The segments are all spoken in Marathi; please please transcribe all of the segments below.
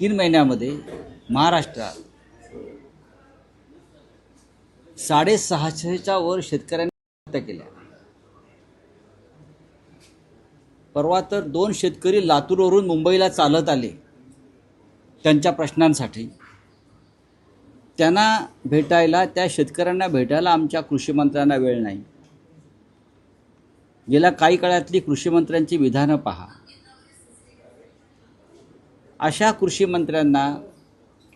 तीन महिन्यामध्ये महाराष्ट्रात साडेसहाशेच्या वर शेतकऱ्यांनी आत्महत्या केल्या. परवा तर दोन शेतकरी लातूरवरून मुंबईला चालत आले त्यांच्या प्रश्नांसाठी. त्यांना भेटायला त्या शेतकऱ्यांना भेटायला आमच्या कृषीमंत्र्यांना वेळ नाही. गेल्या काही काळातली कृषीमंत्र्यांची विधानं पहा. अशा कृषी मंत्र्यांना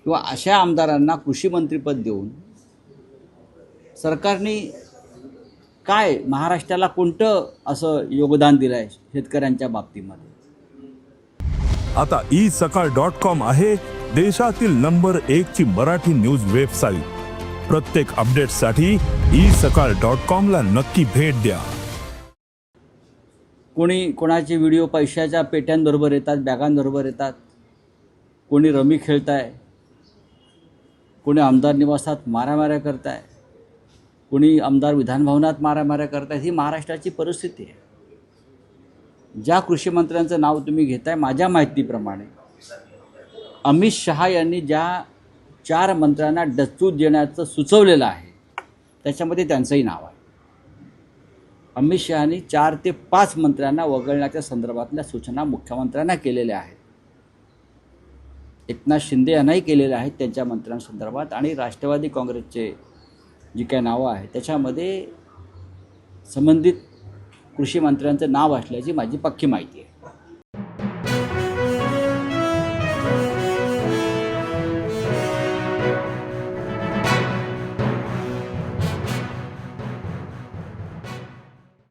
किंवा अशा आमदारांना कृषी मंत्रीपद देऊन सरकारने काय महाराष्ट्राला कोणतं असं योगदान दिलं आहे शेतकऱ्यांच्या बाबतीमध्ये? आता ई सकाळ डॉट कॉम आहे देशातील नंबर एक ची मराठी न्यूज वेबसाईट. प्रत्येक अपडेटसाठी ई सकाळ डॉट कॉम ला नक्की भेट द्या. कोणी कोणाचे व्हिडिओ पैशाच्या पेट्यांबरोबर येतात बॅगांबरोबर येतात? कोणी रमी खेळताय कोणी आमदार निवासात मारामाऱ्या करताय कोणी आमदार विधानभवनात मारामाऱ्या करतायत ही महाराष्ट्राची परिस्थिती आहे. ज्या कृषी मंत्र्यांचं नाव तुम्ही घेताय माझ्या माहितीप्रमाणे अमित शहा यांनी ज्या चार मंत्र्यांना डच्चू देण्याचं सुचवलेलं आहे त्याच्यामध्ये त्यांचंही नाव आहे. अमित शहानी चार ते पाच मंत्र्यांना वगळण्याच्या संदर्भातल्या सूचना मुख्यमंत्र्यांना केलेल्या आहेत. एकनाथ शिंदे यांनाही केलेल्या आहेत त्यांच्या मंत्र्यांसंदर्भात आणि राष्ट्रवादी काँग्रेसचे जी काय नावं आहेत त्याच्यामध्ये संबंधित कृषी मंत्र्यांचं नाव असल्याची माझी पक्की माहिती आहे.